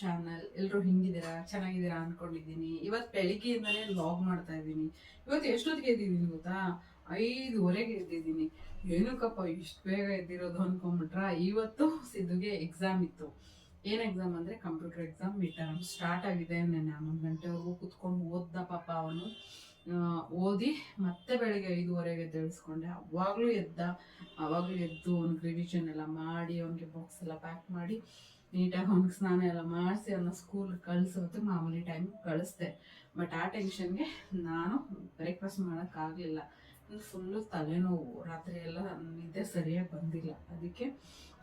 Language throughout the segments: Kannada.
ಚಾನಲ್ ಎಲ್ಲರೂ ಹಿಂಗಿದ್ದೀರಾ? ಚೆನ್ನಾಗಿದ್ದೀರಾ ಅನ್ಕೊಂಡಿದ್ದೀನಿ. ಇವತ್ತು ಬೆಳಿಗ್ಗೆಯಿಂದಲೇ ಲಾಗ್ ಮಾಡ್ತಾ ಇದ್ದೀನಿ. ಇವತ್ತು ಎಷ್ಟೊತ್ತಿಗೆ ಎದ್ದಿದ್ದೀನಿ ಗೊತ್ತಾ? ಐದುವರೆಗೆ ಎದ್ದಿದ್ದೀನಿ. ಏನಕ್ಕಪ್ಪ ಇಷ್ಟು ಬೇಗ ಎದ್ದಿರೋದು ಅನ್ಕೊಂಡ್ಬಿಟ್ರ ಇವತ್ತು ಸಿದ್ದುಗೆ ಎಕ್ಸಾಮ್ ಇತ್ತು. ಏನು ಎಕ್ಸಾಮ್ ಅಂದರೆ computer exam mid term start ಆಗಿದೆ. ನೆನ್ನೆ ಹನ್ನೊಂದು ಗಂಟೆವರೆಗೂ ಕುತ್ಕೊಂಡು ಓದ್ದ ಪಾಪ ಅವನು. ಓದಿ ಮತ್ತೆ ಬೆಳಗ್ಗೆ ಐದುವರೆಗೆ ಎದ್ದೇಳಿಸ್ಕೊಂಡೆ ಅವಾಗಲೂ ಎದ್ದ, ಅವಾಗಲೂ ಎದ್ದು ಅವ್ನಿಗೆ ರಿವಿಷನ್ ಎಲ್ಲ ಮಾಡಿ, ಅವನಿಗೆ ಬಾಕ್ಸ್ ಎಲ್ಲ ಪ್ಯಾಕ್ ಮಾಡಿ, ನೀಟಾಗಿ ಅವ್ನಿಗೆ ಸ್ನಾನ ಎಲ್ಲ ಮಾಡಿಸಿ ಅವನ್ನ ಸ್ಕೂಲ್ ಕಳಿಸೋದು ಮಾಮೂಲಿ ಟೈಮ್ ಕಳಿಸ್ದೆ. ಬಟ್ ಆ ಟೆನ್ಷನ್ಗೆ ನಾನು ಬ್ರೇಕ್ಫಾಸ್ಟ್ ಮಾಡೋಕ್ಕಾಗಲಿಲ್ಲ ಫುಲ್ಲು ತಲೆನೋವು. ರಾತ್ರಿ ಎಲ್ಲ ನಿದ್ದೆ ಸರಿಯಾಗಿ ಬಂದಿಲ್ಲ. ಅದಕ್ಕೆ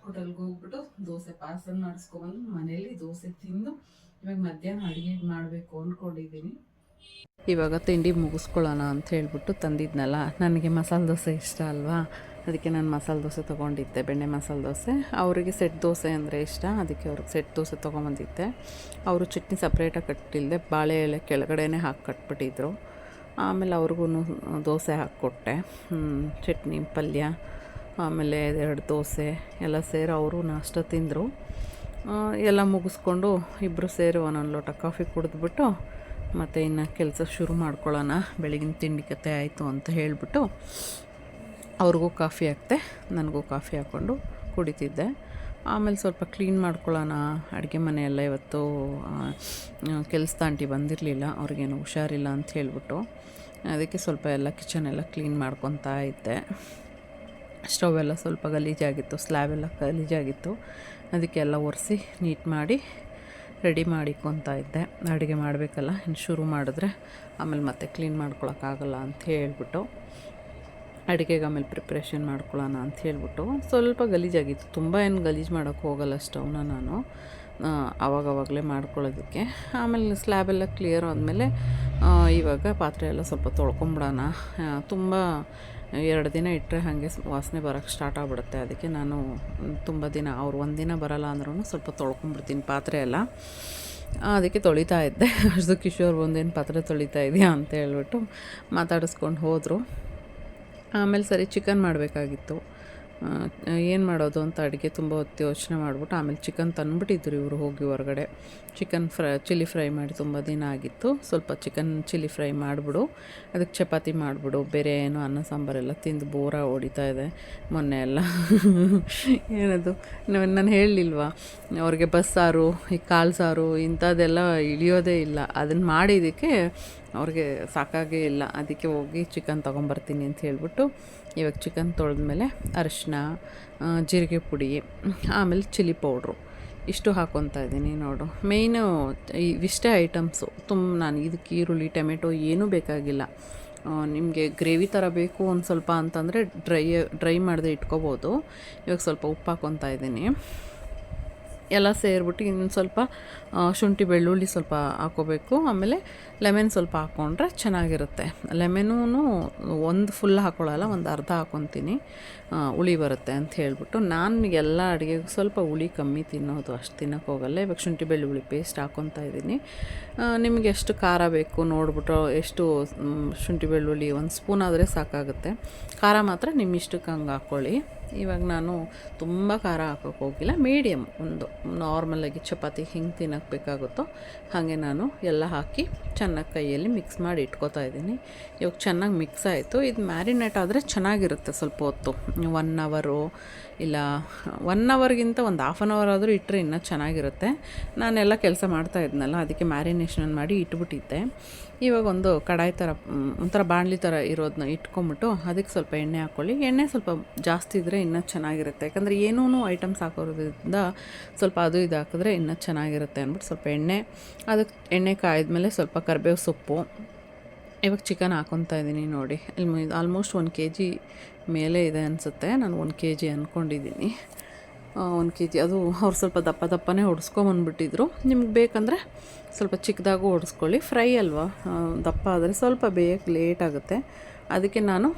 ಹೋಟೆಲ್ಗೆ ಹೋಗ್ಬಿಟ್ಟು ದೋಸೆ ಪಾರ್ಸಲ್ ಮಾಡಿಸ್ಕೊಬಂದು ಮನೇಲಿ ದೋಸೆ ತಿಂದು, ಇವಾಗ ಮಧ್ಯಾಹ್ನ ಅಡುಗೆ ಮಾಡಬೇಕು ಅಂದ್ಕೊಂಡಿದ್ದೀನಿ ಇವಾಗ ತಿಂಡಿ ಮುಗಿಸ್ಕೊಳ್ಳೋಣ ಅಂತ ಹೇಳ್ಬಿಟ್ಟು ತಂದಿದ್ನಲ್ಲ, ನನಗೆ ಮಸಾಲೆ ದೋಸೆ ಇಷ್ಟ ಅಲ್ವಾ? ಅದಕ್ಕೆ ನಾನು ಮಸಾಲೆ ದೋಸೆ ತೊಗೊಂಡಿದ್ದೆ, ಬೆಣ್ಣೆ ಮಸಾಲೆ ದೋಸೆ. ಅವರಿಗೆ ಸೆಟ್ ದೋಸೆ ಅಂದರೆ ಇಷ್ಟ, ಅದಕ್ಕೆ ಅವ್ರಿಗೆ ಸೆಟ್ ದೋಸೆ ತೊಗೊಂಬಂದಿದ್ದೆ. ಅವರು ಚಟ್ನಿ ಸಪ್ರೇಟಾಗಿ ಕಟ್ಟಿಲ್ಲದೆ ಬಾಳೆ ಎಲೆ ಕೆಳಗಡೆನೇ ಹಾಕಿ ಕಟ್ಬಿಟ್ಟಿದ್ರು. ಆಮೇಲೆ ಅವ್ರಿಗೂ ದೋಸೆ ಹಾಕ್ಕೊಟ್ಟೆ. ಚಟ್ನಿ, ಪಲ್ಯ, ಆಮೇಲೆ ಎರಡು ದೋಸೆ ಎಲ್ಲ ಸೇರಿ ಅವರು ನಾಷ್ಟ ತಿಂದರು. ಎಲ್ಲ ಮುಗಿಸ್ಕೊಂಡು ಇಬ್ಬರು ಸೇರಿ ಒಂದೊಂದು ಲೋಟ ಕಾಫಿ ಕುಡಿದ್ಬಿಟ್ಟು ಮತ್ತು ಇನ್ನು ಕೆಲಸ ಶುರು ಮಾಡ್ಕೊಳ್ಳೋಣ. ಬೆಳಗಿನ ತಿಂಡಿ ಕತೆ ಆಯಿತು ಅಂತ ಹೇಳಿಬಿಟ್ಟು ಅವ್ರಿಗೂ ಕಾಫಿ ಹಾಕ್ತೆ, ನನಗೂ ಕಾಫಿ ಹಾಕ್ಕೊಂಡು ಕುಡಿತಿದ್ದೆ. ಆಮೇಲೆ ಸ್ವಲ್ಪ ಕ್ಲೀನ್ ಮಾಡ್ಕೊಳ್ಳೋಣ. ಅಡುಗೆ ಮನೆಯೆಲ್ಲ ಇವತ್ತು ಕೆಲಸ ತಾಂಟಿ ಬಂದಿರಲಿಲ್ಲ, ಅವ್ರಿಗೇನು ಹುಷಾರಿಲ್ಲ ಅಂತ ಹೇಳಿಬಿಟ್ಟು ಅದಕ್ಕೆ ಸ್ವಲ್ಪ ಎಲ್ಲ ಕಿಚನ್ ಎಲ್ಲ ಕ್ಲೀನ್ ಮಾಡ್ಕೊತಾ ಇದ್ದೆ. ಸ್ಟವ್ ಎಲ್ಲ ಸ್ವಲ್ಪ ಗಲೀಜಾಗಿತ್ತು, ಸ್ಲ್ಯಾಬ್ ಎಲ್ಲ ಗಲೀಜಾಗಿತ್ತು. ಅದಕ್ಕೆಲ್ಲ ಒರೆಸಿ ನೀಟ್ ಮಾಡಿ ರೆಡಿ ಮಾಡಿಕೊತಾ ಇದ್ದೆ. ಅಡುಗೆ ಮಾಡಬೇಕಲ್ಲ, ಇನ್ನು ಶುರು ಮಾಡಿದ್ರೆ ಆಮೇಲೆ ಮತ್ತೆ ಕ್ಲೀನ್ ಮಾಡ್ಕೊಳಕ್ಕಾಗಲ್ಲ ಅಂತ ಹೇಳ್ಬಿಟ್ಟು ಅಡುಗೆಗೆ ಆಮೇಲೆ ಪ್ರಿಪ್ರೇಷನ್ ಮಾಡ್ಕೊಳ್ಳೋಣ ಅಂತ ಹೇಳ್ಬಿಟ್ಟು ಸ್ವಲ್ಪ ಗಲೀಜಾಗಿತ್ತು ತುಂಬ ಏನು ಗಲೀಜು ಮಾಡೋಕ್ಕೆ ಹೋಗಲ್ಲ ಸ್ಟವ್ನ ನಾನು. ಆವಾಗವಾಗಲೇ ಮಾಡ್ಕೊಳ್ಳೋದಕ್ಕೆ. ಆಮೇಲೆ ಸ್ಲ್ಯಾಬೆಲ್ಲ ಕ್ಲಿಯರ್ ಆದಮೇಲೆ ಇವಾಗ ಪಾತ್ರೆ ಎಲ್ಲ ಸ್ವಲ್ಪ ತೊಳ್ಕೊಂಬಿಡೋಣ. ತುಂಬ ಎರಡು ದಿನ ಇಟ್ಟರೆ ಹಾಗೆ ವಾಸನೆ ಬರೋಕ್ಕೆ ಸ್ಟಾರ್ಟ್ ಆಗಿಬಿಡುತ್ತೆ. ಅದಕ್ಕೆ ನಾನು ತುಂಬ ದಿನ, ಅವ್ರು ಒಂದಿನ ಬರಲ್ಲ ಅಂದ್ರೂ ಸ್ವಲ್ಪ ತೊಳ್ಕೊಂಬಿಡ್ತೀನಿ ಪಾತ್ರೆ ಎಲ್ಲ. ಅದಕ್ಕೆ ತೊಳಿತಾ ಇದ್ದೆ. ಅಷ್ಟು ಕಿಶೋರ್ ಒಂದೇನು ಪಾತ್ರೆ ತೊಳಿತಾ ಇದೆಯಾ ಅಂತ ಹೇಳ್ಬಿಟ್ಟು ಮಾತಾಡಿಸ್ಕೊಂಡು ಹೋದರು. ಆಮೇಲೆ ಸರಿ ಚಿಕನ್ ಮಾಡಬೇಕಾಗಿತ್ತು. ಏನು ಮಾಡೋದು ಅಂತ ಅಡುಗೆ ತುಂಬ ಹೊತ್ತು ಯೋಚನೆ ಮಾಡಿಬಿಟ್ಟು ಆಮೇಲೆ ಚಿಕನ್ ತಂದುಬಿಟ್ಟಿದ್ರು ಇವರು ಹೋಗಿ ಹೊರಗಡೆ. ಚಿಕನ್ ಫ್ರೈ ಚಿಲ್ಲಿ ಫ್ರೈ ಮಾಡಿ ತುಂಬ ದಿನ ಆಗಿತ್ತು. ಸ್ವಲ್ಪ ಚಿಕನ್ ಚಿಲ್ಲಿ ಫ್ರೈ ಮಾಡಿಬಿಡು. ಅದಕ್ಕೆ ಚಪಾತಿ ಮಾಡಿಬಿಡು. ಬೇರೆ ಏನು ಅನ್ನ ಸಾಂಬಾರೆಲ್ಲ ತಿಂದು ಬೋರ ಹೊಡಿತಾ ಇದೆ ಮೊನ್ನೆ ಎಲ್ಲ. ಏನದು? ನಾನು ಹೇಳಲಿಲ್ವಾ? ಅವ್ರಿಗೆ ಬಸ್ಸಾರು ಈ ಕಾಲು ಸಾರು ಇಂಥದ್ದೆಲ್ಲ ಇಳಿಯೋದೇ ಇಲ್ಲ. ಅದನ್ನು ಮಾಡಿದ್ದಕ್ಕೆ ಅವ್ರಿಗೆ ಸಾಕಾಗೇ ಇಲ್ಲ. ಅದಕ್ಕೆ ಹೋಗಿ ಚಿಕನ್ ತೊಗೊಂಬರ್ತೀನಿ ಅಂತ ಹೇಳ್ಬಿಟ್ಟು ಇವಾಗ ಚಿಕನ್ ತೊಳೆದ್ಮೇಲೆ ಅರಿಶಿನ ಜೀರಿಗೆ ಪುಡಿ, ಆಮೇಲೆ ಚಿಲ್ಲಿ ಪೌಡ್ರು ಇಷ್ಟು ಹಾಕ್ಕೊತಾ ಇದ್ದೀನಿ ನೋಡು. ಮೇಯ್ನು ಇವಿಷ್ಟೇ ಐಟಮ್ಸು ತುಂಬ ನಾನು ಇದಕ್ಕೆ ಈರುಳ್ಳಿ, ಟೊಮೆಟೊ ಏನೂ ಬೇಕಾಗಿಲ್ಲ. ನಿಮಗೆ ಗ್ರೇವಿ ಥರ ಬೇಕು ಒಂದು ಸ್ವಲ್ಪ ಅಂತಂದರೆ ಡ್ರೈ ಡ್ರೈ ಮಾಡದೆ ಇಟ್ಕೋಬೋದು. ಇವಾಗ ಸ್ವಲ್ಪ ಉಪ್ಪು ಹಾಕ್ಕೊತಾ ಇದ್ದೀನಿ. ಎಲ್ಲ ಸೇರಿಬಿಟ್ಟು ಇನ್ನೊಂದು ಸ್ವಲ್ಪ ಶುಂಠಿ, ಬೆಳ್ಳುಳ್ಳಿ ಸ್ವಲ್ಪ ಹಾಕೋಬೇಕು. ಆಮೇಲೆ ಲೆಮೆನ್ ಸ್ವಲ್ಪ ಹಾಕ್ಕೊಂಡ್ರೆ ಚೆನ್ನಾಗಿರುತ್ತೆ. ಲೆಮೆನೂ ಒಂದು ಫುಲ್ ಹಾಕ್ಕೊಳ್ಳಲ್ಲ ಒಂದು ಅರ್ಧ ಹಾಕ್ಕೊತೀನಿ ಹುಳಿ ಬರುತ್ತೆ ಅಂತ ಹೇಳ್ಬಿಟ್ಟು ನಾನು ಎಲ್ಲ ಅಡುಗೆಗೂ ಸ್ವಲ್ಪ ಹುಳಿ ಕಮ್ಮಿ ತಿನ್ನೋದು, ಅಷ್ಟು ತಿನ್ನೋಕೆ ಹೋಗಲ್ಲ. ಇವಾಗ ಶುಂಠಿ, ಬೆಳ್ಳುಳ್ಳಿ ಪೇಸ್ಟ್ ಹಾಕ್ಕೊತಾ ಇದ್ದೀನಿ. ನಿಮಗೆ ಎಷ್ಟು ಖಾರ ಬೇಕು ನೋಡ್ಬಿಟ್ಟು ಎಷ್ಟು ಶುಂಠಿ, ಬೆಳ್ಳುಳ್ಳಿ ಒಂದು ಸ್ಪೂನ್ ಆದರೆ ಸಾಕಾಗುತ್ತೆ. ಖಾರ ಮಾತ್ರ ನಿಮ್ಮ ಇಷ್ಟಕ್ಕೆ ಹಂಗೆ ಹಾಕ್ಕೊಳ್ಳಿ ಇವಾಗ ನಾನು ತುಂಬ ಖಾರ ಹಾಕೋಕೆ ಹೋಗಿಲ್ಲ ಮೀಡಿಯಮ್ ಒಂದು. ನಾರ್ಮಲಾಗಿ ಚಪಾತಿ ಹಿಂಗೆ ತಿನ್ನೋಕೆ ಬೇಕಾಗುತ್ತೋ ಹಾಗೆ ನಾನು ಎಲ್ಲ ಹಾಕಿ ಚೆನ್ನಾಗಿ ಕೈಯಲ್ಲಿ ಮಿಕ್ಸ್ ಮಾಡಿ ಇಟ್ಕೋತಾ ಇದ್ದೀನಿ. ಇವಾಗ ಚೆನ್ನಾಗಿ ಮಿಕ್ಸ್ ಆಯಿತು. ಇದು ಮ್ಯಾರಿನೇಟ್ ಆದರೆ ಚೆನ್ನಾಗಿರುತ್ತೆ ಸ್ವಲ್ಪ ಹೊತ್ತು. ಒನ್ ಅವರು ಇಲ್ಲ ಒನ್ ಅವರ್ಗಿಂತ ಒಂದು ಹಾಫ್ ಆನ್ ಅವರ್ ಆದರೂ ಇಟ್ಟರೆ ಇನ್ನೂ ಚೆನ್ನಾಗಿರುತ್ತೆ. ನಾನೆಲ್ಲ ಕೆಲಸ ಮಾಡ್ತಾ ಇದ್ನಲ್ಲ, ಅದಕ್ಕೆ ಮ್ಯಾರಿನೇಷನ್ ಮಾಡಿ ಇಟ್ಬಿಟ್ಟಿದ್ದೆ. ಇವಾಗ ಒಂದು ಕಡಾಯಿ ಥರ ಒಂಥರ ಬಾಣಲಿ ಥರ ಇರೋದನ್ನ ಇಟ್ಕೊಂಬಿಟ್ಟು ಅದಕ್ಕೆ ಸ್ವಲ್ಪ ಎಣ್ಣೆ ಹಾಕ್ಕೊಳ್ಳಿ ಎಣ್ಣೆ ಸ್ವಲ್ಪ ಜಾಸ್ತಿ ಇದ್ದರೆ ಇನ್ನೂ ಚೆನ್ನಾಗಿರುತ್ತೆ. ಯಾಕಂದರೆ ಏನೂ ಐಟಮ್ಸ್ ಹಾಕೋದ್ರಿಂದ ಸ್ವಲ್ಪ ಅದು ಇದು ಹಾಕಿದ್ರೆ ಇನ್ನೂ ಚೆನ್ನಾಗಿರುತ್ತೆ ಅಂದ್ಬಿಟ್ಟು ಸ್ವಲ್ಪ ಎಣ್ಣೆ, ಅದಕ್ಕೆ ಎಣ್ಣೆ ಕಾಯ್ದ್ಮೇಲೆ ಸ್ವಲ್ಪ ಕರಿಬೇವು ಸೊಪ್ಪು. ಇವಾಗ ಚಿಕನ್ ಹಾಕೊತಾ ಇದ್ದೀನಿ ನೋಡಿ. ಇಲ್ಲಿ ಆಲ್ಮೋಸ್ಟ್ ಒಂದು ಕೆ ಜಿ ಮೇಲೆ ಇದೆ ಅನಿಸುತ್ತೆ. ನಾನು ಒಂದು ಕೆ ಜಿ ಅಂದ್ಕೊಂಡಿದ್ದೀನಿ. ಒಂದು ಕೆ ಜಿ ಅದು ಅವ್ರು ಸ್ವಲ್ಪ ದಪ್ಪ ದಪ್ಪನೇ ಹೊಡೆಸ್ಕೊಂಬಂದ್ಬಿಟ್ಟಿದ್ರು. ನಿಮ್ಗೆ ಬೇಕಂದರೆ ಸ್ವಲ್ಪ ಚಿಕ್ಕದಾಗೂ ಹೊಡೆಸ್ಕೊಳ್ಳಿ. ಫ್ರೈ ಅಲ್ವಾ? ದಪ್ಪ ಆದರೆ ಸ್ವಲ್ಪ ಬೇಯಕ್ಕೆ ಲೇಟ್ ಆಗುತ್ತೆ. ಅದಕ್ಕೆ ನಾನು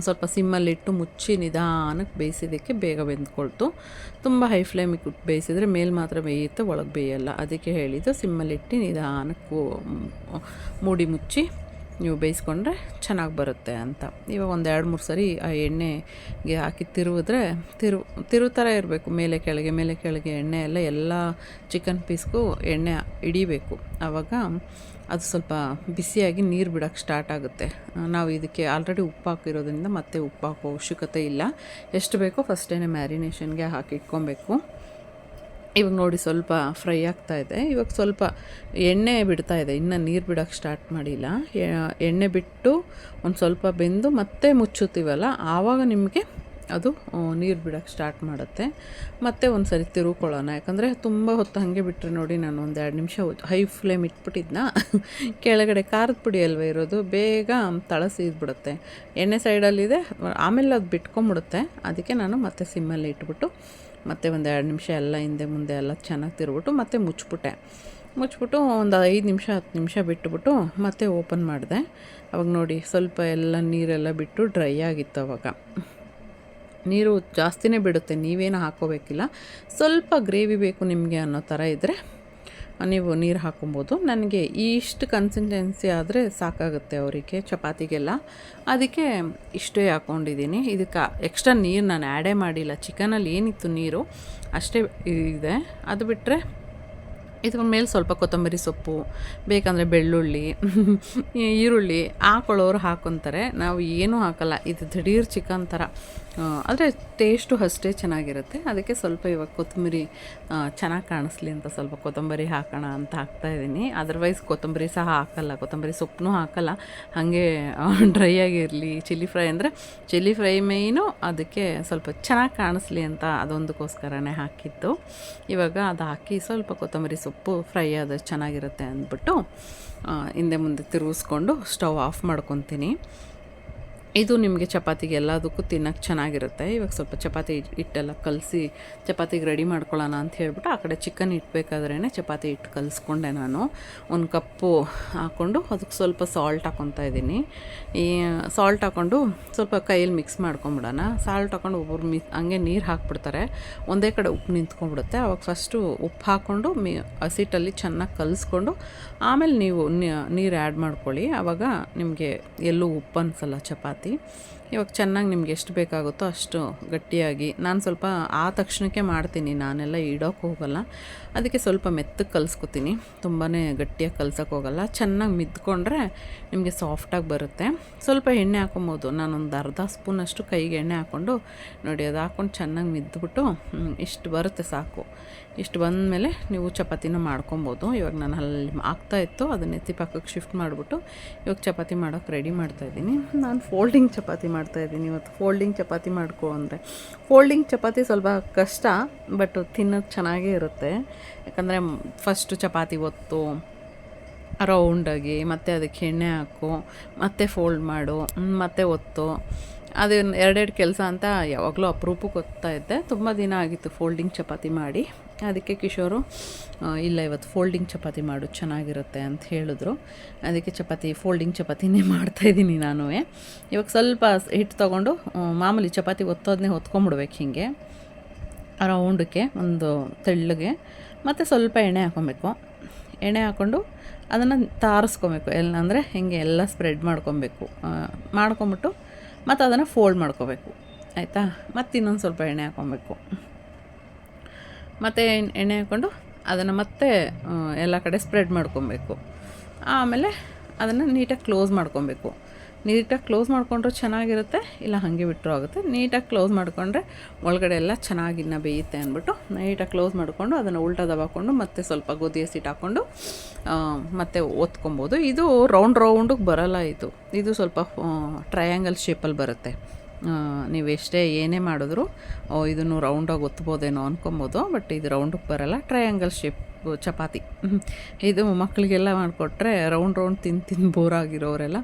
ಸ್ವಲ್ಪ ಸಿಮ್ಮಲ್ಲಿಟ್ಟು ಮುಚ್ಚಿ ನಿಧಾನಕ್ಕೆ ಬೇಯಿಸಿದ್ದಕ್ಕೆ ಬೇಗ ಬೆಂದ್ಕೊಳ್ತು. ತುಂಬ ಹೈ ಫ್ಲೇಮಿಗೆ ಬೇಯಿಸಿದ್ರೆ ಮೇಲೆ ಮಾತ್ರ ಬೇಯುತ್ತೆ, ಒಳಗೆ ಬೇಯಲ್ಲ. ಅದಕ್ಕೆ ಹೇಳಿದ್ದು ಸಿಮ್ಮಲ್ಲಿಟ್ಟು ನಿಧಾನಕ್ಕೆ ಮೂಡಿ ಮುಚ್ಚಿ ನೀವು ಬೇಯಿಸ್ಕೊಂಡ್ರೆ ಚೆನ್ನಾಗಿ ಬರುತ್ತೆ ಅಂತ. ಇವಾಗ ಒಂದು ಎರಡು, ಮೂರು ಸರಿ ಆ ಎಣ್ಣೆಗೆ ಹಾಕಿ ತಿರುವಿದ್ರೆ ತಿರು ತಿರು ಥರ ಇರಬೇಕು. ಮೇಲೆ ಕೆಳಗೆ ಮೇಲೆ ಕೆಳಗೆ ಎಣ್ಣೆ ಎಲ್ಲ ಎಲ್ಲ ಚಿಕನ್ ಪೀಸ್ಗೂ ಎಣ್ಣೆ ಹಿಡಿಬೇಕು. ಆವಾಗ ಅದು ಸ್ವಲ್ಪ ಬಿಸಿಯಾಗಿ ನೀರು ಬಿಡೋಕ್ಕೆ ಸ್ಟಾರ್ಟ್ ಆಗುತ್ತೆ. ನಾವು ಇದಕ್ಕೆ ಆಲ್ರೆಡಿ ಉಪ್ಪು ಹಾಕಿರೋದ್ರಿಂದ ಮತ್ತೆ ಉಪ್ಪು ಹಾಕೋ ಅವಶ್ಯಕತೆ ಇಲ್ಲ. ಎಷ್ಟು ಬೇಕೋ ಫಸ್ಟೇನೆ ಮ್ಯಾರಿನೇಷನ್ಗೆ ಹಾಕಿ ಇಟ್ಕೊಬೇಕು. ಇವಾಗ ನೋಡಿ ಸ್ವಲ್ಪ ಫ್ರೈ ಆಗ್ತಾ ಇದೆ. ಇವಾಗ ಸ್ವಲ್ಪ ಎಣ್ಣೆ ಬಿಡ್ತಾ ಇದೆ. ಇನ್ನು ನೀರು ಬಿಡೋಕ್ಕೆ ಸ್ಟಾರ್ಟ್ ಮಾಡಿಲ್ಲ. ಎಣ್ಣೆ ಬಿಟ್ಟು ಒಂದು ಸ್ವಲ್ಪ ಬೆಂದು ಮತ್ತೆ ಮುಚ್ಚುತ್ತೀವಲ್ಲ, ಆವಾಗ ನಿಮಗೆ ಅದು ನೀರು ಬಿಡೋಕ್ಕೆ ಸ್ಟಾರ್ಟ್ ಮಾಡುತ್ತೆ. ಮತ್ತೆ ಒಂದು ಸರಿ ತಿರುಕೊಳ್ಳೋಣ. ಯಾಕಂದರೆ ತುಂಬ ಹೊತ್ತು ಹಾಗೆ ಬಿಟ್ಟರೆ ನೋಡಿ ನಾನು ಒಂದು ಎರಡು ನಿಮಿಷ ಹೈ ಫ್ಲೇಮ್ ಇಟ್ಬಿಟ್ಟಿದ್ನ? ಕೆಳಗಡೆ ಖಾರದ ಪುಡಿ ಅಲ್ವ ಇರೋದು? ಬೇಗ ತಳಸಿದ್ಬಿಡುತ್ತೆ ಎಣ್ಣೆ ಸೈಡಲ್ಲಿದೆ ಆಮೇಲೆ ಅದು ಬಿಟ್ಕೊಂಬಿಡುತ್ತೆ ಅದಕ್ಕೆ ನಾನು ಮತ್ತೆ ಸಿಮ್ಮಲ್ಲಿ ಇಟ್ಬಿಟ್ಟು ಮತ್ತೆ ಒಂದು ಎರಡು ನಿಮಿಷ ಎಲ್ಲ ಹಿಂದೆ ಮುಂದೆ ಎಲ್ಲ ಚೆನ್ನಾಗಿ ತಿರ್ಬಿಟ್ಟು ಮತ್ತೆ ಮುಚ್ಚಿಬಿಟ್ಟೆ ಮುಚ್ಚಿಬಿಟ್ಟು ಒಂದು ಐದು ನಿಮಿಷ, ಹತ್ತು ನಿಮಿಷ ಬಿಟ್ಟುಬಿಟ್ಟು ಮತ್ತೆ ಓಪನ್ ಮಾಡಿದೆ. ಅವಾಗ ನೋಡಿ ಸ್ವಲ್ಪ ಎಲ್ಲ ನೀರೆಲ್ಲ ಬಿಟ್ಟು ಡ್ರೈ ಆಗಿತ್ತು ಅವಾಗ. ನೀರು ಜಾಸ್ತಿನೇ ಬಿಡುತ್ತೆ, ನೀವೇನು ಹಾಕೋಬೇಕಿಲ್ಲ. ಸ್ವಲ್ಪ ಗ್ರೇವಿ ಬೇಕು ನಿಮಗೆ ಅನ್ನೋ ಥರ ಇದ್ದರೆ ನೀವು ನೀರು ಹಾಕೊಬೋದು ನನಗೆ ಇಷ್ಟು ಕನ್ಸಿಸ್ಟೆನ್ಸಿ ಆದರೆ ಸಾಕಾಗುತ್ತೆ ಅವರಿಗೆ ಚಪಾತಿಗೆಲ್ಲ. ಅದಕ್ಕೆ ಇಷ್ಟೇ ಹಾಕ್ಕೊಂಡಿದ್ದೀನಿ ಇದಕ್ಕೆ ಎಕ್ಸ್ಟ್ರಾ ನೀರು ನಾನು ಆ್ಯಡೇ ಮಾಡಿಲ್ಲ. ಚಿಕನಲ್ಲಿ ಏನಿತ್ತು ನೀರು? ಅಷ್ಟೇ ಇದೆ. ಅದು ಬಿಟ್ಟರೆ ಇದ್ರ ಮೇಲೆ ಸ್ವಲ್ಪ ಕೊತ್ತಂಬರಿ ಸೊಪ್ಪು, ಬೇಕಂದರೆ ಬೆಳ್ಳುಳ್ಳಿ, ಈರುಳ್ಳಿ ಹಾಕೊಳ್ಳೋರು ಹಾಕೊತಾರೆ. ನಾವು ಏನೂ ಹಾಕಲ್ಲ. ಇದು ದಿಢೀರ್ ಚಿಕನ್ ಥರ. ಆದರೆ ಟೇಸ್ಟು ಅಷ್ಟೇ ಚೆನ್ನಾಗಿರುತ್ತೆ. ಅದಕ್ಕೆ ಸ್ವಲ್ಪ ಇವಾಗ ಕೊತ್ತಂಬರಿ ಚೆನ್ನಾಗಿ ಕಾಣಿಸ್ಲಿ ಅಂತ ಸ್ವಲ್ಪ ಕೊತ್ತಂಬರಿ ಹಾಕೋಣ ಅಂತ ಹಾಕ್ತಾಯಿದ್ದೀನಿ ಅದರ್ವೈಸ್ ಕೊತ್ತಂಬರಿ ಸಹ ಹಾಕಲ್ಲ. ಕೊತ್ತಂಬರಿ ಸೊಪ್ಪು ಹಾಕಲ್ಲ. ಹಾಗೆ ಡ್ರೈ ಆಗಿರಲಿ ಚಿಲ್ಲಿ ಫ್ರೈ ಅಂದರೆ ಚಿಲ್ಲಿ ಫ್ರೈ ಮೇಯ್ನು ಅದಕ್ಕೆ ಸ್ವಲ್ಪ ಚೆನ್ನಾಗಿ ಕಾಣಿಸ್ಲಿ ಅಂತ ಅದೊಂದಕ್ಕೋಸ್ಕರನೇ ಹಾಕಿತ್ತು ಇವಾಗ ಅದು ಹಾಕಿ ಸ್ವಲ್ಪ ಕೊತ್ತಂಬರಿ ಸೊಪ್ಪು ಫ್ರೈ ಆದ ಚೆನ್ನಾಗಿರುತ್ತೆ ಅಂದ್ಬಿಟ್ಟು ಹಿಂದೆ ಮುಂದೆ ತಿರುಗಿಸ್ಕೊಂಡು ಸ್ಟವ್ ಆಫ್ ಮಾಡ್ಕೊತೀನಿ. ಇದು ನಿಮಗೆ ಚಪಾತಿಗೆ ಎಲ್ಲದಕ್ಕೂ ತಿನ್ನೋಕ್ಕೆ ಚೆನ್ನಾಗಿರುತ್ತೆ. ಇವಾಗ ಸ್ವಲ್ಪ ಚಪಾತಿ ಹಿಟ್- ಹಿಟ್ಟೆಲ್ಲ ಕಲಸಿ ಚಪಾತಿಗೆ ರೆಡಿ ಮಾಡ್ಕೊಳ್ಳೋಣ ಅಂತ ಹೇಳ್ಬಿಟ್ಟು ಆ ಕಡೆ ಚಿಕನ್ ಇಟ್ಬೇಕಾದ್ರೇ ಚಪಾತಿ ಹಿಟ್ಟು ಕಲಿಸ್ಕೊಂಡೆ ನಾನು. ಒಂದು ಕಪ್ಪು ಹಾಕ್ಕೊಂಡು ಅದಕ್ಕೆ ಸ್ವಲ್ಪ ಸಾಲ್ಟ್ ಹಾಕೊತಾ ಇದ್ದೀನಿ. ಈ ಸಾಲ್ಟ್ ಹಾಕ್ಕೊಂಡು ಸ್ವಲ್ಪ ಕೈಯಲ್ಲಿ ಮಿಕ್ಸ್ ಮಾಡ್ಕೊಂಬಿಡೋಣ. ಸಾಲ್ಟ್ ಹಾಕ್ಕೊಂಡು ಒಬ್ಬರು ಮಿ ಹಂಗೆ ನೀರು ಹಾಕ್ಬಿಡ್ತಾರೆ. ಒಂದೇ ಕಡೆ ಉಪ್ಪು ನಿಂತ್ಕೊಂಡ್ಬಿಡುತ್ತೆ. ಅವಾಗ ಫಸ್ಟು ಉಪ್ಪು ಹಾಕ್ಕೊಂಡು ಮಿ ಹಸಿಟ್ಟಲ್ಲಿ ಚೆನ್ನಾಗಿ ಕಲಿಸ್ಕೊಂಡು ಆಮೇಲೆ ನೀವು ನೀರು ಆ್ಯಡ್ ಮಾಡ್ಕೊಳ್ಳಿ. ಆವಾಗ ನಿಮಗೆ ಎಲ್ಲೂ ಉಪ್ಪು ಅನ್ಸಲ್ಲ ಚಪಾತಿ. जाते ಇವಾಗ ಚೆನ್ನಾಗಿ ನಿಮ್ಗೆ ಎಷ್ಟು ಬೇಕಾಗುತ್ತೋ ಅಷ್ಟು ಗಟ್ಟಿಯಾಗಿ. ನಾನು ಸ್ವಲ್ಪ ಆ ತಕ್ಷಣಕ್ಕೆ ಮಾಡ್ತೀನಿ. ನಾನೆಲ್ಲ ಇಡೋಕೆ ಹೋಗಲ್ಲ. ಅದಕ್ಕೆ ಸ್ವಲ್ಪ ಮೆತ್ತಗೆ ಕಲಿಸ್ಕೊತೀನಿ. ತುಂಬಾ ಗಟ್ಟಿಯಾಗಿ ಕಲ್ಸೋಕೆ ಹೋಗಲ್ಲ. ಚೆನ್ನಾಗಿ ಮಿದ್ಕೊಂಡ್ರೆ ನಿಮಗೆ ಸಾಫ್ಟಾಗಿ ಬರುತ್ತೆ. ಸ್ವಲ್ಪ ಎಣ್ಣೆ ಹಾಕೊಬೋದು. ನಾನೊಂದು ಅರ್ಧ ಸ್ಪೂನಷ್ಟು ಕೈಗೆ ಎಣ್ಣೆ ಹಾಕ್ಕೊಂಡು ನೋಡಿ ಅದು ಹಾಕ್ಕೊಂಡು ಚೆನ್ನಾಗಿ ಮಿದ್ದುಬಿಟ್ಟು ಹ್ಮ್, ಇಷ್ಟು ಬರುತ್ತೆ ಸಾಕು. ಇಷ್ಟು ಬಂದಮೇಲೆ ನೀವು ಚಪಾತಿನ ಮಾಡ್ಕೊಬೋದು. ಇವಾಗ ನಾನು ಅಲ್ಲಿ ಆಗ್ತಾ ಇತ್ತು. ಅದನ್ನ ಎತ್ತಿ ಪಕ್ಕಕ್ಕೆ ಶಿಫ್ಟ್ ಮಾಡಿಬಿಟ್ಟು ಇವಾಗ ಚಪಾತಿ ಮಾಡೋಕ್ಕೆ ರೆಡಿ ಮಾಡ್ತಾಯಿದ್ದೀನಿ ನಾನು ಫೋಲ್ಡಿಂಗ್ ಚಪಾತಿ ಮಾಡ್ತಾಯಿದ್ದೀನಿ ಇವತ್ತು ಫೋಲ್ಡಿಂಗ್ ಚಪಾತಿ ಮಾಡ್ಕೊ ಅಂದರೆ. ಫೋಲ್ಡಿಂಗ್ ಚಪಾತಿ ಸ್ವಲ್ಪ ಕಷ್ಟ ಬಟ್ ತಿನ್ನೋದು ಚೆನ್ನಾಗೇ ಇರುತ್ತೆ. ಯಾಕಂದರೆ ಫಸ್ಟು ಚಪಾತಿ ಒತ್ತು ರೌಂಡಾಗಿ ಮತ್ತು ಅದಕ್ಕೆ ಎಣ್ಣೆ ಹಾಕು, ಮತ್ತೆ ಫೋಲ್ಡ್ ಮಾಡು, ಮತ್ತೆ ಒತ್ತು. ಅದು ಎರಡೆರಡು ಕೆಲಸ ಅಂತ ಯಾವಾಗಲೂ ಅಪರೂಪಕ್ಕೆ ಒತ್ತಾ ಇದ್ದೆ. ತುಂಬ ದಿನ ಆಗಿತ್ತು ಫೋಲ್ಡಿಂಗ್ ಚಪಾತಿ ಮಾಡಿ. ಅದಕ್ಕೆ ಕಿಶೋರು ಇಲ್ಲ ಇವತ್ತು ಫೋಲ್ಡಿಂಗ್ ಚಪಾತಿ ಮಾಡು, ಚೆನ್ನಾಗಿರುತ್ತೆ ಅಂತ ಹೇಳಿದ್ರು. ಅದಕ್ಕೆ ಚಪಾತಿ, ಫೋಲ್ಡಿಂಗ್ ಚಪಾತಿನೇ ಮಾಡ್ತಾಯಿದ್ದೀನಿ ನಾನು. ಇವಾಗ ಸ್ವಲ್ಪ ಹಿಟ್ಟು ತೊಗೊಂಡು ಮಾಮೂಲಿ ಚಪಾತಿ ಒತ್ತೋದನ್ನೇ ಹೊತ್ಕೊಂಬಿಡ್ಬೇಕು ಹೀಗೆ. ರೌಂಡಕ್ಕೆ ಒಂದು ತೆಳ್ಳಗೆ, ಮತ್ತು ಸ್ವಲ್ಪ ಎಣ್ಣೆ ಹಾಕ್ಕೊಬೇಕು ಎಣ್ಣೆ ಹಾಕ್ಕೊಂಡು ಅದನ್ನು ತಾರಿಸ್ಕೊಬೇಕು. ಎಲ್ಲ ಅಂದರೆ ಹಿಂಗೆ ಎಲ್ಲ ಸ್ಪ್ರೆಡ್ ಮಾಡ್ಕೊಬೇಕು. ಮಾಡ್ಕೊಂಬಿಟ್ಟು ಮತ್ತು ಅದನ್ನು ಫೋಲ್ಡ್ ಮಾಡ್ಕೋಬೇಕು. ಆಯಿತಾ? ಮತ್ತು ಇನ್ನೊಂದು ಸ್ವಲ್ಪ ಎಣ್ಣೆ ಹಾಕ್ಕೊಬೇಕು ಮತ್ತು ಎಣ್ಣೆ ಹಾಕ್ಕೊಂಡು ಅದನ್ನು ಮತ್ತೆ ಎಲ್ಲ ಕಡೆ ಸ್ಪ್ರೆಡ್ ಮಾಡ್ಕೊಬೇಕು. ಆಮೇಲೆ ಅದನ್ನು ನೀಟಾಗಿ ಕ್ಲೋಸ್ ಮಾಡ್ಕೊಬೇಕು. ನೀಟಾಗಿ ಕ್ಲೋಸ್ ಮಾಡಿಕೊಂಡ್ರೆ ಚೆನ್ನಾಗಿರುತ್ತೆ, ಇಲ್ಲ ಹಾಗೆ ಬಿಟ್ಟರು ಆಗುತ್ತೆ. ನೀಟಾಗಿ ಕ್ಲೋಸ್ ಮಾಡಿಕೊಂಡ್ರೆ ಒಳಗಡೆ ಎಲ್ಲ ಚೆನ್ನಾಗಿ ಇನ್ನು ಬೇಯುತ್ತೆ ಅಂದ್ಬಿಟ್ಟು ನೀಟಾಗಿ ಕ್ಲೋಸ್ ಮಾಡಿಕೊಂಡು ಅದನ್ನು ಉಲ್ಟಾ ದಬಾಕೊಂಡು ಮತ್ತೆ ಸ್ವಲ್ಪ ಗೋಧಿ ಹಸಿಟ್ಟು ಹಾಕ್ಕೊಂಡು ಮತ್ತೆ ಒತ್ಕೊಬೋದು. ಇದು ರೌಂಡ್ ರೌಂಡಿಗೆ ಬರಲ್ಲ ಇದು. ಇದು ಸ್ವಲ್ಪ ಟ್ರಯಾಂಗಲ್ ಶೇಪಲ್ಲಿ ಬರುತ್ತೆ. ನೀವು ಎಷ್ಟೇ ಏನೇ ಮಾಡಿದ್ರು ಇದನ್ನು ರೌಂಡಾಗಿ ಒತ್ಬೋದೇನೋ ಅನ್ಕೊಬೋದು ಬಟ್ ಇದು ರೌಂಡಿಗೆ ಬರಲ್ಲ. Triangle shape chapati. ಇದು ಮಕ್ಕಳಿಗೆಲ್ಲ ಮಾಡಿಕೊಟ್ರೆ ರೌಂಡ್ ರೌಂಡ್ ತಿನ್ ತಿಂದು ಬೋರ್ ಆಗಿರೋರೆಲ್ಲ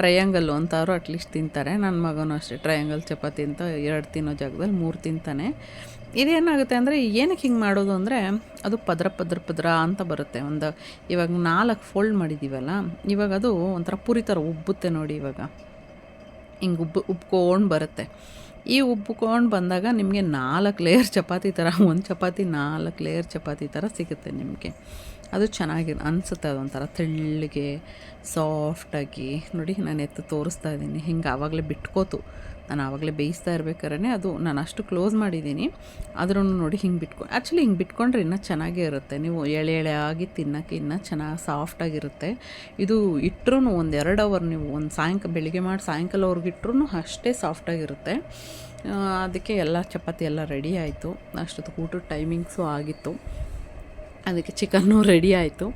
ಟ್ರಯಾಂಗಲ್ಲು ಅಂತಾರು ಅಟ್ಲೀಸ್ಟ್ ತಿಂತಾರೆ. ನನ್ನ ಮಗನೂ ಅಷ್ಟೇ ಟ್ರಯಾಂಗಲ್ ಚಪಾತಿ ಅಂತ ಎರಡು ತಿನ್ನೋ ಜಾಗದಲ್ಲಿ ಮೂರು ತಿಂತಾನೆ. ಇದೇನಾಗುತ್ತೆ ಅಂದರೆ, ಏನಕ್ಕೆ ಹಿಂಗೆ ಮಾಡೋದು ಅಂದರೆ, ಅದು ಪದ್ರ ಪದ್ರ ಪದ್ರ ಅಂತ ಬರುತ್ತೆ. ಒಂದು, ಇವಾಗ ನಾಲ್ಕು ಫೋಲ್ಡ್ ಮಾಡಿದ್ದೀವಲ್ಲ ಇವಾಗ ಅದು ಒಂಥರ ಪುರಿ ಥರ ಉಬ್ಬುತ್ತೆ ನೋಡಿ ಇವಾಗ. ಹಿಂಗೆ ಉಬ್ಬು, ಉಬ್ಕೊಂಡು ಬರುತ್ತೆ. ಈ ಉಬ್ಕೊಂಡು ಬಂದಾಗ ನಿಮಗೆ ನಾಲ್ಕು ಲೇಯರ್ ಚಪಾತಿ ಥರ ಒಂದು ಚಪಾತಿ ನಾಲ್ಕು ಲೇಯರ್ ಚಪಾತಿ ಥರ ಸಿಗುತ್ತೆ ನಿಮಗೆ. ಅದು ಚೆನ್ನಾಗಿ ಅನಿಸುತ್ತೆ, ಅದೊಂಥರ ತೆಳ್ಳಗೆ ಸಾಫ್ಟಾಗಿ ನೋಡಿ, ನಾನು ಎತ್ತು ತೋರಿಸ್ತಾ ಇದ್ದೀನಿ. ಹಿಂಗೆ ಆವಾಗಲೇ ಬಿಟ್ಕೋತು. ನಾನು ಆವಾಗಲೇ ಬೇಯಿಸ್ತಾ ಇರ್ಬೇಕಾದ್ರೆ ಅದು ನಾನು ಅಷ್ಟು ಕ್ಲೋಸ್ ಮಾಡಿದ್ದೀನಿ. ಅದರನ್ನು ನೋಡಿ ಹಿಂಗೆ ಬಿಟ್ಕೊಂಡು ಆ್ಯಕ್ಚುಲಿ ಹಿಂಗೆ ಬಿಟ್ಕೊಂಡ್ರೆ ಇನ್ನೂ ಚೆನ್ನಾಗೇ ಇರುತ್ತೆ. ನೀವು ಎಳೆ ಎಳೆ ಆಗಿ ತಿನ್ನೋಕ್ಕೆ ಇನ್ನೂ ಚೆನ್ನಾಗಿ ಸಾಫ್ಟಾಗಿರುತ್ತೆ ಇದು ಇಟ್ಟರು ಒಂದು ಎರಡು ಅವರ್ ನೀವು ಒಂದು ಸಾಯಂಕಾಲ ಬೆಳಿಗ್ಗೆ ಮಾಡಿ ಸಾಯಂಕಾಲವರೆಗೆ ಇಟ್ಟರು ಅಷ್ಟೇ ಸಾಫ್ಟಾಗಿರುತ್ತೆ ಅದಕ್ಕೆ ಎಲ್ಲ ಚಪಾತಿ ಎಲ್ಲ ರೆಡಿ ಆಯಿತು. ಅಷ್ಟೊತ್ತು ಊಟದ ಟೈಮಿಂಗ್ಸು ಆಗಿತ್ತು. ಅದಕ್ಕೆ ಚಿಕನ್ನು ರೆಡಿ ಆಯಿತು.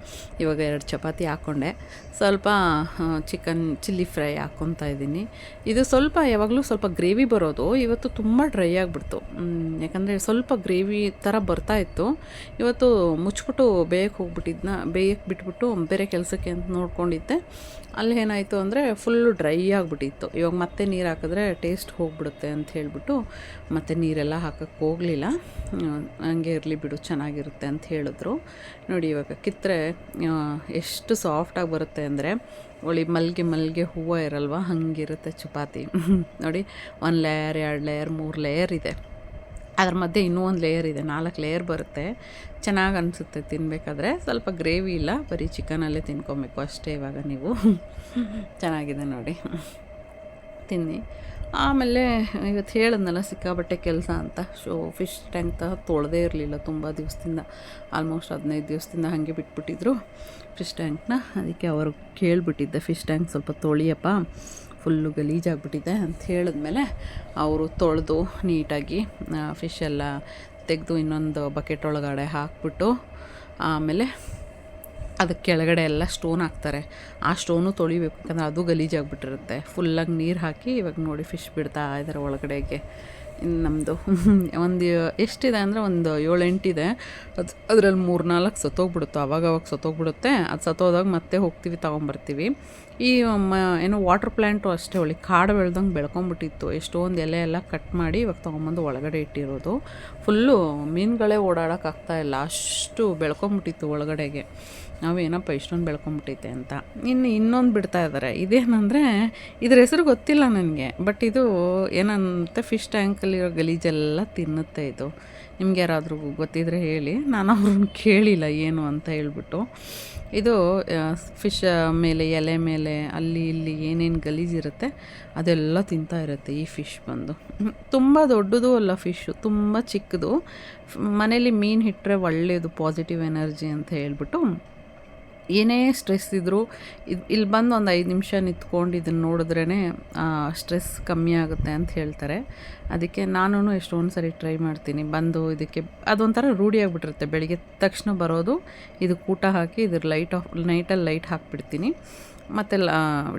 ಇವಾಗ ಎರಡು ಚಪಾತಿ ಹಾಕ್ಕೊಂಡೆ ಸ್ವಲ್ಪ ಚಿಕನ್ ಚಿಲ್ಲಿ ಫ್ರೈ ಹಾಕ್ಕೊತಾ ಇದ್ದೀನಿ. ಇದು ಸ್ವಲ್ಪ ಯಾವಾಗಲೂ ಸ್ವಲ್ಪ ಗ್ರೇವಿ ಬರೋದು. ಇವತ್ತು ತುಂಬ ಡ್ರೈ ಆಗಿಬಿಡ್ತು. ಯಾಕಂದರೆ ಸ್ವಲ್ಪ ಗ್ರೇವಿ ಥರ ಬರ್ತಾ ಇತ್ತು. ಇವತ್ತು ಮುಚ್ಬಿಟ್ಟು ಬೇಯಕ್ಕೆ ಹೋಗ್ಬಿಟ್ಟಿದ್ನ, ಬೇಯಕ್ಕೆ ಬಿಟ್ಬಿಟ್ಟು ಬೇರೆ ಕೆಲಸಕ್ಕೆ ಅಂತ ನೋಡ್ಕೊಂಡಿದ್ದೆ. ಅಲ್ಲಿ ಏನಾಯಿತು ಅಂದರೆ ಫುಲ್ಲು ಡ್ರೈ ಆಗಿಬಿಟ್ಟಿತ್ತು. ಇವಾಗ ಮತ್ತೆ ನೀರು ಹಾಕಿದ್ರೆ ಟೇಸ್ಟ್ ಹೋಗ್ಬಿಡುತ್ತೆ ಅಂತ ಹೇಳಿಬಿಟ್ಟು ಮತ್ತೆ ನೀರೆಲ್ಲ ಹಾಕಕ್ಕೆ ಹೋಗಲಿಲ್ಲ. ಹಂಗೆ ಇರಲಿ ಬಿಡು, ಚೆನ್ನಾಗಿರುತ್ತೆ ಅಂತ ಹೇಳಿದ್ರು. ನೋಡಿ ಇವಾಗ ಕಿತ್ತರೆ ಎಷ್ಟು ಸಾಫ್ಟಾಗಿ ಬರುತ್ತೆ ಅಂದರೆ ಒಳಿ ಮಲ್ಲಿಗೆ ಮಲ್ಲಿಗೆ ಹೂವು ಇರಲ್ವ, ಹಂಗಿರುತ್ತೆ ಚಪಾತಿ. ನೋಡಿ, ಒಂದು ಲೇಯರ್ ಎರಡು ಲೇಯರ್ ಮೂರು ಲೇಯರ್ ಇದೆ. ಅದ್ರ ಮಧ್ಯೆ ಇನ್ನೂ ಒಂದು ಲೇಯರ್ ಇದೆ, ನಾಲ್ಕು ಲೇಯರ್ ಬರುತ್ತೆ. ಚೆನ್ನಾಗಿ ಅನಿಸುತ್ತೆ ತಿನ್ನಬೇಕಾದ್ರೆ ಸ್ವಲ್ಪ ಗ್ರೇವಿ ಇಲ್ಲ, ಬರೀ ಚಿಕನಲ್ಲೇ ತಿನ್ಕೊಬೇಕು. ಅಷ್ಟೇ ಇವಾಗ ನೀವು. ಚೆನ್ನಾಗಿದೆ ನೋಡಿ. ತಿನ್ನಿ. ಆಮೇಲೆ ಇವತ್ತು ಹೇಳಿದ್ನಲ್ಲ ಸಿಕ್ಕಾಬಟ್ಟೆ ಕೆಲಸ ಅಂತ. ಶೋ ಫಿಶ್ ಟ್ಯಾಂಕ್ ತ ತೊಳೆದೇ ಇರಲಿಲ್ಲ ತುಂಬ ದಿವಸದಿಂದ. ಆಲ್ಮೋಸ್ಟ್ ಹದಿನೈದು ದಿವಸದಿಂದ ಹಾಗೆ ಬಿಟ್ಬಿಟ್ಟಿದ್ರು ಫಿಶ್ ಟ್ಯಾಂಕ್ನ ಅದಕ್ಕೆ ಅವರು ಕೇಳಿಬಿಟ್ಟಿದ್ದೆ ಫಿಶ್ ಟ್ಯಾಂಕ್ ಸ್ವಲ್ಪ ತೊಳಿಯಪ್ಪ ಫುಲ್ಲು ಗಲೀಜಾಗ್ಬಿಟ್ಟಿದೆ ಅಂತ ಹೇಳಿದ್ಮೇಲೆ ಅವರು ತೊಳೆದು ನೀಟಾಗಿ ಫಿಶ್ ಎಲ್ಲ ತೆಗೆದು ಇನ್ನೊಂದು ಬಕೆಟ್ ಒಳಗಡೆ ಹಾಕ್ಬಿಟ್ಟು, ಆಮೇಲೆ ಅದಕ್ಕೆ ಕೆಳಗಡೆ ಎಲ್ಲ ಸ್ಟೋನ್ ಹಾಕ್ತಾರೆ. ಆ ಸ್ಟೋನು ತೊಳಿಬೇಕು, ಯಾಕಂದರೆ ಅದು ಗಲೀಜಾಗ್ಬಿಟ್ಟಿರುತ್ತೆ. ಫುಲ್ಲಾಗಿ ನೀರು ಹಾಕಿ ಇವಾಗ ನೋಡಿ ಫಿಶ್ ಬಿಡ್ತಾ ಇದ್ದಾರೆ ಒಳಗಡೆಗೆ. ಇನ್ನು ನಮ್ಮದು ಒಂದು ಎಷ್ಟಿದೆ ಅಂದರೆ ಒಂದು ಏಳೆಂಟಿದೆ. ಅದು, ಅದರಲ್ಲಿ ಮೂರು ನಾಲ್ಕು ಸತ್ತೋಗ್ಬಿಡುತ್ತೆ. ಅವಾಗ ಅವಾಗ ಸತ್ತೋಗ್ಬಿಡುತ್ತೆ. ಅದು ಸತ್ತೋದಾಗ ಮತ್ತೆ ಹೋಗ್ತೀವಿ, ತೊಗೊಂಬರ್ತೀವಿ. ಈ ಏನೋ ವಾಟರ್ ಪ್ಲ್ಯಾಂಟು ಅಷ್ಟೇ, ಒಳ್ಳೆ ಕಾಡು ಬೆಳೆದಂಗೆ ಬೆಳ್ಕೊಂಬಿಟ್ಟಿತ್ತು. ಎಷ್ಟೊಂದು ಎಲೆ ಎಲ್ಲ ಕಟ್ ಮಾಡಿ ಇವಾಗ ತೊಗೊಂಬಂದು ಒಳಗಡೆ ಇಟ್ಟಿರೋದು. ಫುಲ್ಲು ಮೀನುಗಳೇ ಓಡಾಡೋಕ್ಕಾಗ್ತಾ ಇಲ್ಲ. ಅಷ್ಟು ಬೆಳ್ಕೊಂಬಿಟ್ಟಿತ್ತು ಒಳಗಡೆಗೆ. ನಾವೇನಪ್ಪ ಇಷ್ಟೊಂದು ಬೆಳ್ಕೊಂಬಿಟ್ಟೈತೆ ಅಂತ. ಇನ್ನು ಇನ್ನೊಂದು ಬಿಡ್ತಾ ಇದ್ದಾರೆ ಇದೇನಂದರೆ, ಇದ್ರ ಹೆಸರು ಗೊತ್ತಿಲ್ಲ ನನಗೆ ಬಟ್ ಇದು ಏನಂತೆ ಫಿಶ್ ಟ್ಯಾಂಕಲ್ಲಿರೋ ಗಲೀಜೆಲ್ಲ ತಿನ್ನುತ್ತೆ ಇದು. ನಿಮ್ಗೆ ಯಾರಾದರೂ ಗೊತ್ತಿದ್ರೆ ಹೇಳಿ. ನಾನು ಅವ್ರನ್ನ ಕೇಳಿಲ್ಲ ಏನು ಅಂತ ಹೇಳ್ಬಿಟ್ಟು. ಇದು ಫಿಶ್ ಮೇಲೆ, ಎಲೆ ಮೇಲೆ, ಅಲ್ಲಿ, ಇಲ್ಲಿ ಏನೇನು ಗಲೀಜಿರುತ್ತೆ ಅದೆಲ್ಲ ತಿಂತಾ ಇರುತ್ತೆ ಈ ಫಿಶ್ ಬಂದು. ತುಂಬ ದೊಡ್ಡದು ಅಲ್ಲ ಫಿಶ್ಶು ತುಂಬ ಚಿಕ್ಕದು. ಮನೇಲಿ ಮೀನು ಇಟ್ಟರೆ ಒಳ್ಳೆಯದು ಪಾಸಿಟಿವ್ ಎನರ್ಜಿ ಅಂತ ಹೇಳ್ಬಿಟ್ಟು ಏನೇ ಸ್ಟ್ರೆಸ್ ಇದ್ದರೂ ಇದು, ಇಲ್ಲಿ ಬಂದು ಒಂದು ಐದು ನಿಮಿಷ ನಿಂತ್ಕೊಂಡು ಇದನ್ನು ನೋಡಿದ್ರೇ ಸ್ಟ್ರೆಸ್ ಕಮ್ಮಿ ಆಗುತ್ತೆ ಅಂತ ಹೇಳ್ತಾರೆ. ಅದಕ್ಕೆ ನಾನು ಎಷ್ಟೊಂದು ಸರಿ ಟ್ರೈ ಮಾಡ್ತೀನಿ. ಬಂದು ಇದಕ್ಕೆ, ಅದೊಂಥರ ರೂಢಿಯಾಗಿಬಿಟ್ಟಿರುತ್ತೆ ಬೆಳಿಗ್ಗೆ ತಕ್ಷಣ ಬರೋದು, ಇದು ಊಟ ಹಾಕಿ ಇದ್ರ ಲೈಟ್ ಆಫ್, ನೈಟಲ್ಲಿ ಲೈಟ್ ಹಾಕ್ಬಿಡ್ತೀನಿ. ಮತ್ತು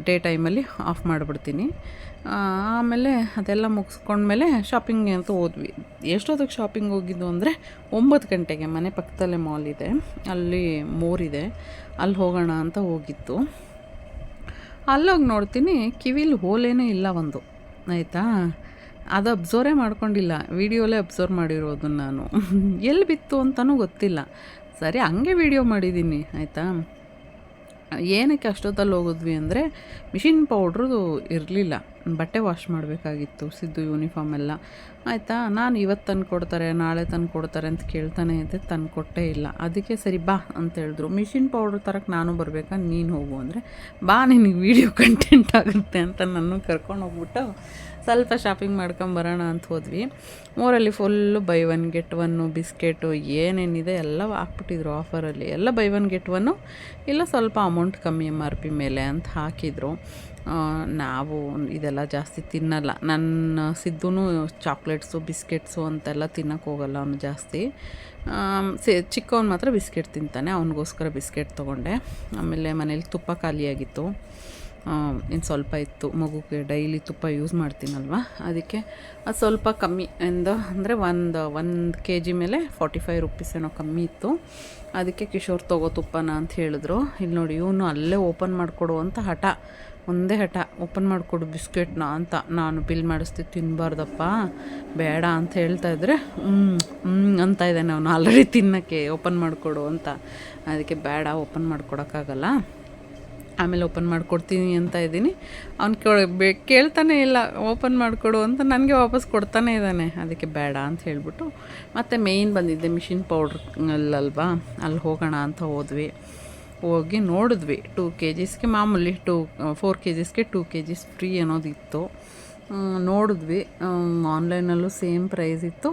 ಡೇ ಟೈಮಲ್ಲಿ ಆಫ್ ಮಾಡಿಬಿಡ್ತೀನಿ. ಆಮೇಲೆ ಅದೆಲ್ಲ ಮುಗಿಸ್ಕೊಂಡ್ಮೇಲೆ ಶಾಪಿಂಗ್ ಅಂತ ಹೋದ್ವಿ. ಎಷ್ಟೊತ್ತಿಗೆ ಶಾಪಿಂಗ್ ಹೋಗಿದ್ದು ಅಂದರೆ ಒಂಬತ್ತು ಗಂಟೆಗೆ. ಮನೆ ಪಕ್ಕದಲ್ಲೇ ಮಾಲ್ ಇದೆ. ಅಲ್ಲಿ ಮೋರಿದೆ. ಅಲ್ಲಿ ಹೋಗೋಣ ಅಂತ ಹೋಗಿತ್ತು. ಅಲ್ಲೋಗಿ ನೋಡ್ತೀನಿ ಕಿವಿಲಿ ಹೋಲೇನೇ ಇಲ್ಲ ಒಂದು. ಆಯಿತಾ? ಅದು ಅಬ್ಸರ್ವೇ ಮಾಡ್ಕೊಂಡಿಲ್ಲ. ವೀಡಿಯೋಲೇ ಅಬ್ಸರ್ವ್ ಮಾಡಿರೋದು ನಾನು. ಎಲ್ಲಿ ಬಿತ್ತು ಅಂತಲೂ ಗೊತ್ತಿಲ್ಲ. ಸರಿ, ಹಂಗೆ ವೀಡಿಯೋ ಮಾಡಿದ್ದೀನಿ ಆಯಿತಾ? ಏನಕ್ಕೆ ಅಷ್ಟೊತ್ತಲ್ಲಿ ಹೋಗಿದ್ವಿ ಅಂದರೆ ಮಿಷಿನ್ ಪೌಡ್ರದು ಇರಲಿಲ್ಲ. ಬಟ್ಟೆ ವಾಶ್ ಮಾಡಬೇಕಾಗಿತ್ತು, ಸಿದ್ದು ಯೂನಿಫಾರ್ಮ್ ಎಲ್ಲ. ಆಯಿತಾ? ನಾನು ಇವತ್ತು ತಂದು ಕೊಡ್ತಾರೆ, ನಾಳೆ ತಂದು ಕೊಡ್ತಾರೆ ಅಂತ ಕೇಳ್ತಾನೆ ಇದ್ದೆ, ತಂದು ಕೊಟ್ಟೇ ಇಲ್ಲ. ಅದಕ್ಕೆ ಸರಿ ಬಾ ಅಂತ ಹೇಳಿದ್ರು. ಮಿಷಿನ್ ಪೌಡ್ರ್ ತರಕ್ಕೆ ನಾನು ಬರಬೇಕಾ? ನೀನು ಹೋಗು ಅಂದರೆ, ಬಾ ನಿನಗೆ ವೀಡಿಯೋ ಕಂಟೆಂಟ್ ಆಗುತ್ತೆ ಅಂತ ನನ್ನ ಕರ್ಕೊಂಡು ಹೋಗ್ಬಿಟ್ಟು ಸ್ವಲ್ಪ ಶಾಪಿಂಗ್ ಮಾಡ್ಕೊಂಬರೋಣ ಅಂತ ಹೋದ್ವಿ. ಮೋರಲ್ಲಿ full buy one get one biscuit ಏನೇನಿದೆ ಎಲ್ಲ ಹಾಕ್ಬಿಟ್ಟಿದ್ರು ಆಫರಲ್ಲಿ ಎಲ್ಲ ಬೈ ಒನ್ ಗೆಟ್ ಒನ್ನು ಇಲ್ಲ ಸ್ವಲ್ಪ ಅಮೌಂಟ್ ಕಮ್ಮಿ ಎಂ ಆರ್ ಪಿ ಮೇಲೆ ಅಂತ ಹಾಕಿದರು. ನಾವು ಇದೆಲ್ಲ ಜಾಸ್ತಿ ತಿನ್ನಲ್ಲ. ನನ್ನ ಸಿದ್ದೂ ಚಾಕ್ಲೇಟ್ಸು ಬಿಸ್ಕೆಟ್ಸು ಅಂತೆಲ್ಲ ತಿನ್ನಕ್ಕೆ ಹೋಗಲ್ಲ ಅವನು ಜಾಸ್ತಿ. ಚಿಕ್ಕವನು ಮಾತ್ರ ಬಿಸ್ಕೆಟ್ ತಿಂತಾನೆ. ಅವನಿಗೋಸ್ಕರ ಬಿಸ್ಕೆಟ್ ತೊಗೊಂಡೆ. ಆಮೇಲೆ ಮನೇಲಿ ತುಪ್ಪ ಖಾಲಿಯಾಗಿತ್ತು. ಇನ್ನು ಸ್ವಲ್ಪ ಇತ್ತು. ಮಗುಗೆ ಡೈಲಿ ತುಪ್ಪ ಯೂಸ್ ಮಾಡ್ತೀನಲ್ವ? ಅದಕ್ಕೆ ಅದು ಸ್ವಲ್ಪ ಕಮ್ಮಿ ಎಂದು ಅಂದರೆ ಒಂದು ಒಂದು ಕೆ ಜಿ ಮೇಲೆ ಫಾರ್ಟಿ ಫೈವ್ ರುಪೀಸ್ ಏನೋ ಕಮ್ಮಿ ಇತ್ತು. ಅದಕ್ಕೆ ಕಿಶೋರ್ ತಗೋ ತುಪ್ಪನ ಅಂತ ಹೇಳಿದ್ರು. ಇಲ್ಲಿ ನೋಡಿ, ಇವನು ಅಲ್ಲೇ ಓಪನ್ ಮಾಡಿಕೊಡು ಅಂತ ಹಠ, ಒಂದೇ ಹಠ ಓಪನ್ ಮಾಡಿಕೊಡು ಬಿಸ್ಕೆಟ್ನ ಅಂತ ನಾನು ಬಿಲ್ ಮಾಡಿಸ್ತೀವಿ ತಿನ್ನಬಾರ್ದಪ್ಪ ಬೇಡ ಅಂತ ಹೇಳ್ತಾ ಇದ್ರೆ ಹ್ಞೂ ಅಂತ ಇದ್ದಾನೆ ಅವನು. ಆಲ್ರೆಡಿ ತಿನ್ನೋಕ್ಕೆ ಓಪನ್ ಮಾಡಿಕೊಡು ಅಂತ. ಅದಕ್ಕೆ ಬೇಡ ಓಪನ್ ಮಾಡ್ಕೊಡೋಕ್ಕಾಗಲ್ಲ. ಆಮೇಲೆ ಓಪನ್ ಮಾಡಿಕೊಡ್ತೀನಿ ಅಂತ ಇದ್ದೀನಿ. ಅವ್ನು ಕೇಳ ಕೇಳ್ತಾನೆ ಇಲ್ಲ, ಓಪನ್ ಮಾಡಿಕೊಡು ಅಂತ ನನಗೆ ವಾಪಸ್ ಕೊಡ್ತಾನೆ ಇದ್ದಾನೆ. ಅದಕ್ಕೆ ಬೇಡ ಅಂತ ಹೇಳಿಬಿಟ್ಟು ಮತ್ತು ಮೇಯ್ನ್ ಬಂದಿದ್ದೆ ಮಿಷಿನ್ ಪೌಡ್ರ್ ಅಲ್ಲಲ್ವಾ, ಅಲ್ಲಿ ಹೋಗೋಣ ಅಂತ ಹೋದ್ವಿ. ಹೋಗಿ ನೋಡಿದ್ವಿ, ಟೂ ಕೆ ಜಿಸ್ಗೆ ಮಾಮೂಲಿ ಟೂ ಫೋರ್ ಕೆ ಜಿಸ್ಗೆ ಟೂ ಕೆ ಜಿಸ್ ಫ್ರೀ ಅನ್ನೋದಿತ್ತು ನೋಡಿದ್ವಿ. ಆನ್ಲೈನಲ್ಲೂ ಸೇಮ್ ಪ್ರೈಸ್ ಇತ್ತು.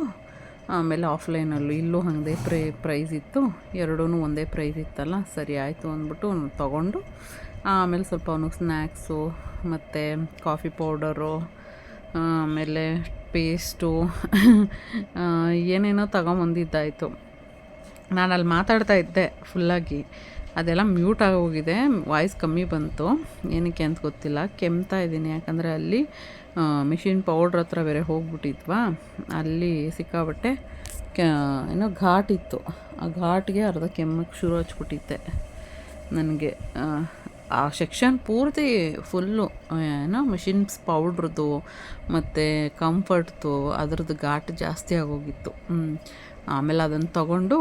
ಆಮೇಲೆ ಆಫ್ಲೈನಲ್ಲೂ ಇಲ್ಲೂ ಹಾಗೆ ಪ್ರೈ ಪ್ರೈಸ್ ಇತ್ತು. ಎರಡೂ ಒಂದೇ ಪ್ರೈಸ್ ಇತ್ತಲ್ಲ, ಸರಿ ಆಯಿತು ಅಂದ್ಬಿಟ್ಟು ತೊಗೊಂಡು ಆಮೇಲೆ ಸ್ವಲ್ಪ ಅವನಿಗೆ ಸ್ನ್ಯಾಕ್ಸು ಮತ್ತು ಕಾಫಿ ಪೌಡರು, ಆಮೇಲೆ ಪೇಸ್ಟು ಏನೇನೋ ತಗೊಂಬಂದಿದ್ದಾಯಿತು. ನಾನು ಅಲ್ಲಿ ಮಾತಾಡ್ತಾ ಇದ್ದೆ ಫುಲ್ಲಾಗಿ. ಅದೆಲ್ಲ ಮ್ಯೂಟ್ ಆಗೋಗಿದೆ, ವಾಯ್ಸ್ ಕಮ್ಮಿ ಬಂತು. ಏನಕ್ಕೆ ಅಂತ ಗೊತ್ತಿಲ್ಲ. ಕೆಮ್ತಾ ಇದ್ದೀನಿ, ಯಾಕಂದರೆ ಅಲ್ಲಿ ಮಿಷಿನ್ ಪೌಡ್ರ್ ಹತ್ರ ಬೇರೆ ಹೋಗ್ಬಿಟ್ಟಿದ್ವಾ. ಅಲ್ಲಿ ಸಿಕ್ಕಾಬಟ್ಟೆ ಏನೋ ಘಾಟ್ ಇತ್ತು. ಆ ಘಾಟ್ಗೆ ಅರ್ಧ ಕೆಮ್ಮಕ್ಕೆ ಶುರು ಹಚ್ಬಿಟ್ಟಿದ್ದೆ. ನನಗೆ ಆ ಸೆಕ್ಷನ್ ಪೂರ್ತಿ ಫುಲ್ಲು ಏನೋ ಮಿಷಿನ್ಸ್ ಪೌಡ್ರದ್ದು ಮತ್ತು ಕಂಫರ್ಟ್ದು ಅದ್ರದ್ದು ಘಾಟ್ ಜಾಸ್ತಿ ಆಗೋಗಿತ್ತು. ಆಮೇಲೆ ಅದನ್ನು ತಗೊಂಡು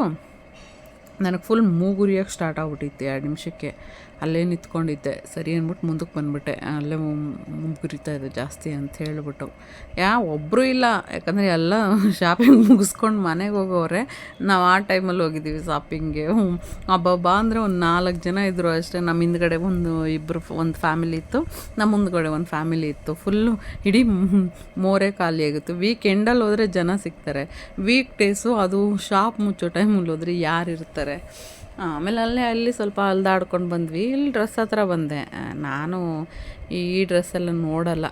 ನನಗೆ ಫುಲ್ ಮೂಗುರಿಯೋಕ್ಕೆ ಸ್ಟಾರ್ಟ್ ಆಗ್ಬಿಟ್ಟಿತ್ತು ಎರಡು ನಿಮಿಷಕ್ಕೆ. ಅಲ್ಲೇ ನಿಂತ್ಕೊಂಡಿದ್ದೆ. ಸರಿ ಅಂದ್ಬಿಟ್ಟು ಮುಂದಕ್ಕೆ ಬಂದುಬಿಟ್ಟೆ. ಅಲ್ಲೇ ಮುಗುರಿತಾ ಇದೆ ಜಾಸ್ತಿ ಅಂತ ಹೇಳಿಬಿಟ್ಟು. ಯಾ ಒಬ್ಬರು ಇಲ್ಲ. ಯಾಕಂದರೆ ಎಲ್ಲ ಶಾಪಿಂಗ್ ಮುಗಿಸ್ಕೊಂಡು ಮನೆಗೆ ಹೋಗೋರೆ ನಾವು ಆ ಟೈಮಲ್ಲಿ ಹೋಗಿದ್ದೀವಿ ಶಾಪಿಂಗ್ಗೆ ಹಬ್ಬಬ್ಬ ಅಂದರೆ ಒಂದು ನಾಲ್ಕು ಜನ ಇದ್ದರು ಅಷ್ಟೇ. ನಮ್ಮ ಹಿಂದ್ಗಡೆ ಒಂದು ಇಬ್ಬರು ಒಂದು ಫ್ಯಾಮಿಲಿ ಇತ್ತು. ನಮ್ಮ ಮುಂದ್ಗಡೆ ಒಂದು ಫ್ಯಾಮಿಲಿ ಇತ್ತು. ಫುಲ್ಲು ಇಡೀ ಮೋರೆ ಖಾಲಿ ಆಗಿತ್ತು. ವೀಕೆಂಡಲ್ಲಿ ಹೋದರೆ ಜನ ಸಿಗ್ತಾರೆ. ವೀಕ್ ಡೇಸು ಅದು ಶಾಪ್ ಮುಚ್ಚೋ ಟೈಮಲ್ಲಿ ಹೋದರೆ ಯಾರು ಇರ್ತಾರೆ? ಆಮೇಲೆ ಅಲ್ಲೇ, ಅಲ್ಲಿ ಸ್ವಲ್ಪ ಅಲ್ದಾಡ್ಕೊಂಡು ಬಂದ್ವಿ. ಇಲ್ಲಿ ಡ್ರೆಸ್ ಹತ್ರ ಬಂದೆ. ನಾನು ಈ ಡ್ರೆಸ್ಸೆಲ್ಲ ನೋಡಲ್ಲ.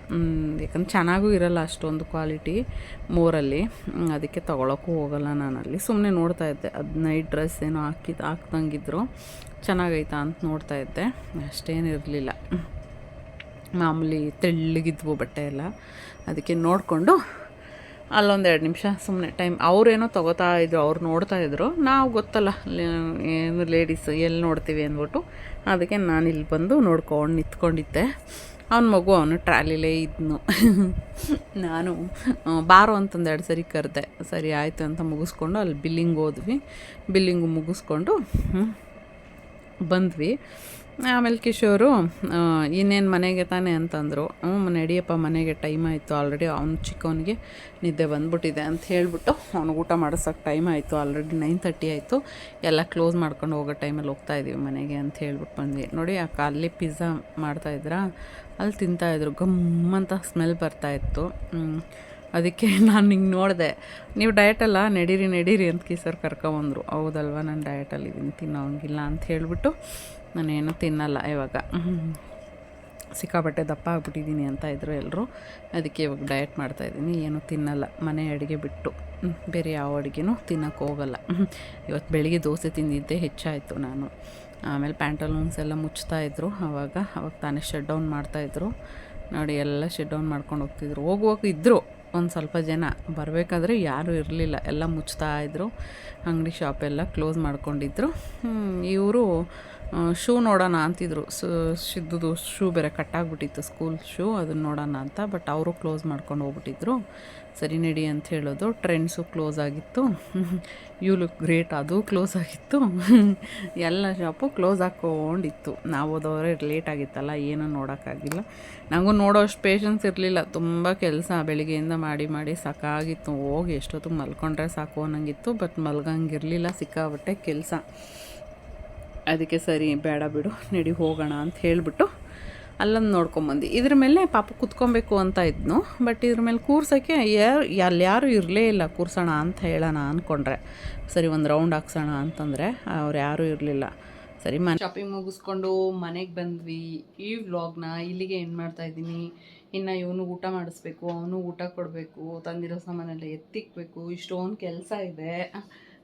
ಯಾಕಂದ್ರೆ ಚೆನ್ನಾಗೂ ಇರಲ್ಲ ಅಷ್ಟೊಂದು ಕ್ವಾಲಿಟಿ ಮೋರಲ್ಲಿ. ಅದಕ್ಕೆ ತೊಗೊಳಕ್ಕೂ ಹೋಗಲ್ಲ ನಾನು ಅಲ್ಲಿ. ಸುಮ್ಮನೆ ನೋಡ್ತಾ ಇದ್ದೆ. ಹದಿನೈದು ಡ್ರೆಸ್ ಏನೋ ಹಾಕಿದ್ದು ಹಾಕ್ದಂಗಿದ್ರು ಚೆನ್ನಾಗೈತಾ ಅಂತ ನೋಡ್ತಾ ಇದ್ದೆ. ಅಷ್ಟೇನಿರಲಿಲ್ಲ ಮಾಮೂಲಿ ತೆಳ್ಳಗಿದ್ವು ಬಟ್ಟೆ ಎಲ್ಲ. ಅದಕ್ಕೆ ನೋಡಿಕೊಂಡು ಅಲ್ಲೊಂದು ಎರಡು ನಿಮಿಷ ಸುಮ್ಮನೆ ಟೈಮ್ ಅವರೇನೋ ತೊಗೋತಾ ಇದ್ರು, ಅವ್ರು ನೋಡ್ತಾ ಇದ್ರು. ನಾವು ಗೊತ್ತಲ್ಲ ಏನು ಲೇಡೀಸ್ ಎಲ್ಲಿ ನೋಡ್ತೀವಿ ಅಂದ್ಬಿಟ್ಟು. ಅದಕ್ಕೆ ನಾನು ಇಲ್ಲಿ ಬಂದು ನೋಡ್ಕೊಂಡು ನಿಂತ್ಕೊಂಡಿದ್ದೆ. ಅವನ ಮಗು ಅವನು ಟ್ರಾಲಿಲೇ ಇದ್ನು. ನಾನು ಬಾರೋ ಅಂತಂದು ಎರಡು ಸರಿ ಕರೆದೆ. ಸರಿ, ಆಯಿತು ಅಂತ ಮುಗಿಸ್ಕೊಂಡು ಅಲ್ಲಿ ಬಿಲ್ಲಿಂಗ್ ಹೋದ್ವಿ. ಬಿಲ್ಲಿಂಗು ಮುಗಿಸ್ಕೊಂಡು ಬಂದ್ವಿ. ಆಮೇಲೆ ಕಿಶೋರು ಇನ್ನೇನು ಮನೆಗೆ ತಾನೆ ಅಂತಂದರು. ಹ್ಞೂ ನಡಿಯಪ್ಪ ಮನೆಗೆ ಟೈಮ್ ಆಯಿತು ಆಲ್ರೆಡಿ ಅವ್ನು ಚಿಕ್ಕವನಿಗೆ ನಿದ್ದೆ ಬಂದ್ಬಿಟ್ಟಿದೆ ಅಂತ ಹೇಳಿಬಿಟ್ಟು ಅವ್ನಿಗೆ ಊಟ ಮಾಡಿಸೋಕೆ ಟೈಮ್ ಆಯಿತು. ಆಲ್ರೆಡಿ ನೈನ್ ತರ್ಟಿ ಆಯಿತು. ಎಲ್ಲ ಕ್ಲೋಸ್ ಮಾಡ್ಕೊಂಡು ಹೋಗೋ ಟೈಮಲ್ಲಿ ಹೋಗ್ತಾ ಇದ್ದೀವಿ ಮನೆಗೆ ಅಂತ ಹೇಳ್ಬಿಟ್ಟು ಬಂದ್ವಿ. ನೋಡಿ ಅಕ್ಕ ಅಲ್ಲಿ ಪಿಜ್ಜಾ ಮಾಡ್ತಾಯಿದ್ರಾ ಅಲ್ಲಿ ತಿಂತಾಯಿದ್ರು ಗಮ್ ಅಂತ ಸ್ಮೆಲ್ ಬರ್ತಾಯಿತ್ತು ಅದಕ್ಕೆ ನಾನು ಹಿಂಗೆ ನೋಡಿದೆ. ನೀವು ಡಯಟಲ್ಲ ನಡೀರಿ ನಡೀರಿ ಅಂತ ಕಿಸರ್ ಕರ್ಕೊಂಬಂದರು. ಹೌದಲ್ವ, ನಾನು ಡಯಟಲ್ಲಿದ್ದೀನಿ ತಿನ್ನೋಂಗಿಲ್ಲ ಅಂತ ಹೇಳಿಬಿಟ್ಟು ನಾನೇನು ತಿನ್ನಲ್ಲ ಇವಾಗ. ಸಿಕ್ಕಾಪಟ್ಟೆ ದಪ್ಪ ಆಗ್ಬಿಟ್ಟಿದ್ದೀನಿ ಅಂತ ಇದ್ರು ಎಲ್ಲರೂ ಅದಕ್ಕೆ ಇವಾಗ ಡಯಟ್ ಮಾಡ್ತಾಯಿದ್ದೀನಿ ಏನೂ ತಿನ್ನಲ್ಲ. ಮನೆ ಅಡುಗೆ ಬಿಟ್ಟು. ಬೇರೆ ಯಾವ ಅಡುಗೆನೂ ತಿನ್ನೋಕೆ ಹೋಗಲ್ಲ. ಇವತ್ತು ಬೆಳಿಗ್ಗೆ ದೋಸೆ ತಿಂದಿದ್ದೆ, ಹೆಚ್ಚಾಯಿತು ನಾನು. ಆಮೇಲೆ ಪ್ಯಾಂಟಲೂನ್ಸ್ ಎಲ್ಲ ಮುಚ್ತಾ ಇದ್ರು. ಆವಾಗ ಅವಾಗ ತಾನೇ ಶಟ್ ಡೌನ್ ಮಾಡ್ತಾಯಿದ್ರು ನೋಡಿ, ಎಲ್ಲ ಶಟ್ ಡೌನ್ ಮಾಡ್ಕೊಂಡು ಹೋಗ್ತಿದ್ರು. ಹೋಗುವಾಗ ಇದ್ದರು ಒಂದು ಸ್ವಲ್ಪ ಜನ ಬರಬೇಕಾದ್ರೆ ಯಾರೂ ಇರಲಿಲ್ಲ. ಎಲ್ಲ ಮುಚ್ತಾ ಇದ್ದರು ಅಂಗಡಿ ಶಾಪೆಲ್ಲ ಕ್ಲೋಸ್ ಮಾಡ್ಕೊಂಡಿದ್ರು. ಇವರು ಶೂ ನೋಡೋಣ ಅಂತಿದ್ರು. ಸಿದ್ದುದು ಶೂ ಬೇರೆ ಕಟ್ಟಾಗ್ಬಿಟ್ಟಿತ್ತು ಸ್ಕೂಲ್ ಶೂ, ಅದನ್ನ ನೋಡೋಣ ಅಂತ, ಬಟ್ ಅವರು ಕ್ಲೋಸ್ ಮಾಡ್ಕೊಂಡು ಹೋಗ್ಬಿಟ್ಟಿದ್ರು. ಸರಿ ನಡಿ ಅಂತ ಹೇಳೋದು. ಟ್ರೆಂಡ್ಸು ಕ್ಲೋಸ್ ಆಗಿತ್ತು. ಯು ಲುಕ್ ಗ್ರೇಟ್ ಅದು ಕ್ಲೋಸ್ ಆಗಿತ್ತು. ಎಲ್ಲ ಶಾಪು ಕ್ಲೋಸ್ ಹಾಕ್ಕೊಂಡಿತ್ತು ನಾವು ಹೋದವರೆ ಲೇಟ್ ಆಗಿತ್ತಲ್ಲ, ಏನೂ ನೋಡೋಕ್ಕಾಗಿಲ್ಲ. ನನಗೂ ನೋಡೋ ಅಷ್ಟು ಪೇಷನ್ಸ್ ಇರಲಿಲ್ಲ. ತುಂಬ ಕೆಲಸ ಬೆಳಿಗ್ಗೆಯಿಂದ ಮಾಡಿ ಮಾಡಿ ಸಾಕಾಗಿತ್ತು. ಹೋಗಿ ಎಷ್ಟೊತ್ತಿಗೆ ಮಲ್ಕೊಂಡ್ರೆ ಸಾಕು ಅನ್ನಂಗಿತ್ತು, ಬಟ್ ಮಲ್ಗಂಗಿರಲಿಲ್ಲ ಸಿಕ್ಕಾಬಟ್ಟೆ ಕೆಲಸ. ಅದಕ್ಕೆ ಸರಿ, ಬೇಡ ಬಿಡು, ನಡಿ ಹೋಗೋಣ ಅಂತ ಹೇಳಿಬಿಟ್ಟು ಅಲ್ಲೊಂದು ನೋಡ್ಕೊಂಬಂದು ಇದ್ರ ಮೇಲೆ ಪಾಪ ಕುತ್ಕೊಬೇಕು ಅಂತ ಇದ್ನು. ಬಟ್ ಇದ್ರ ಮೇಲೆ ಕೂರ್ಸೋಕ್ಕೆ ಯಾರು, ಅಲ್ಲಿ ಯಾರೂ ಇರಲೇ ಇಲ್ಲ, ಕೂರ್ಸೋಣ ಅಂತ ಹೇಳೋಣ ಅಂದ್ಕೊಂಡ್ರೆ ಸರಿ, ಒಂದು ರೌಂಡ್ ಹಾಕ್ಸೋಣ ಅಂತಂದರೆ ಅವ್ರು ಯಾರೂ ಇರಲಿಲ್ಲ. ಸರಿ, ಮನೆ ಶಾಪಿಂಗ್ ಮುಗಿಸ್ಕೊಂಡು ಮನೆಗೆ ಬಂದ್ವಿ. ಈ ವ್ಲಾಗ್ನ ಇಲ್ಲಿಗೆ ಏನು ಮಾಡ್ತಾ ಇದ್ದೀನಿ. ಇನ್ನು ಇವನು ಊಟ ಮಾಡಿಸ್ಬೇಕು, ಅವನು ಊಟ ಕೊಡಬೇಕು, ತಂದಿರೋ ಸಾಮಾನೆಲ್ಲ ಎತ್ತಿಕ್ಬೇಕು, ಇಷ್ಟೊಂದು ಕೆಲಸ ಇದೆ.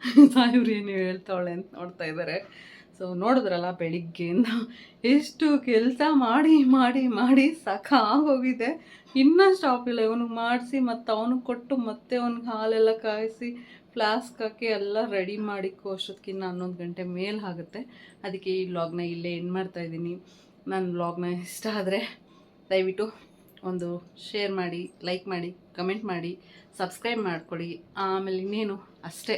ಇವ್ರು ಏನು ಹೇಳ್ತಾವಳೆ ಅಂತ ನೋಡ್ತಾ ಇದ್ದಾರೆ. ಸೊ ನೋಡಿದ್ರಲ್ಲ ಬೆಳಿಗ್ಗೆಯಿಂದ? ಎಷ್ಟು ಕೆಲಸ ಮಾಡಿ ಮಾಡಿ ಮಾಡಿ ಸಾಕಾಗೋಗಿದೆ ಇನ್ನೂ ಸ್ಟಾಪ್ ಇಲ್ಲ ಇವನಿಗೆ ಮಾಡಿಸಿ ಮತ್ತು ಅವನಿಗೆ ಕೊಟ್ಟು ಮತ್ತೆ ಅವ್ನಿಗೆ ಹಾಲೆಲ್ಲ ಕಾಯಿಸಿ ಫ್ಲಾಸ್ಕ್ ಹಾಕಿ ಎಲ್ಲ ರೆಡಿ ಮಾಡಿ ಅಷ್ಟೊತ್ತಿಗಿನ್ನ ಹನ್ನೊಂದು ಗಂಟೆ ಮೇಲೆ ಆಗುತ್ತೆ. ಅದಕ್ಕೆ ಈ ವ್ಲಾಗ್ನ ಇಲ್ಲೇ ಏನು ಮಾಡ್ತಾ ಇದ್ದೀನಿ. ನನ್ನ ವ್ಲಾಗ್ನ ಇಷ್ಟ ಆದರೆ ದಯವಿಟ್ಟು ಒಂದು ಶೇರ್ ಮಾಡಿ ಲೈಕ್ ಮಾಡಿ ಕಮೆಂಟ್ ಮಾಡಿ ಸಬ್ಸ್ಕ್ರೈಬ್ ಮಾಡ್ಕೊಳ್ಳಿ ಆಮೇಲೆ ಇನ್ನೇನು? ಅಷ್ಟೇ.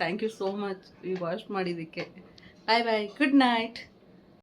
ಥ್ಯಾಂಕ್ ಯು ಸೋ ಮಚ್ ಈ ವಾಚ್ ಮಾಡಿದ್ದಕ್ಕೆ. ಬಾಯ್ ಬಾಯ್ ಗುಡ್ ನೈಟ್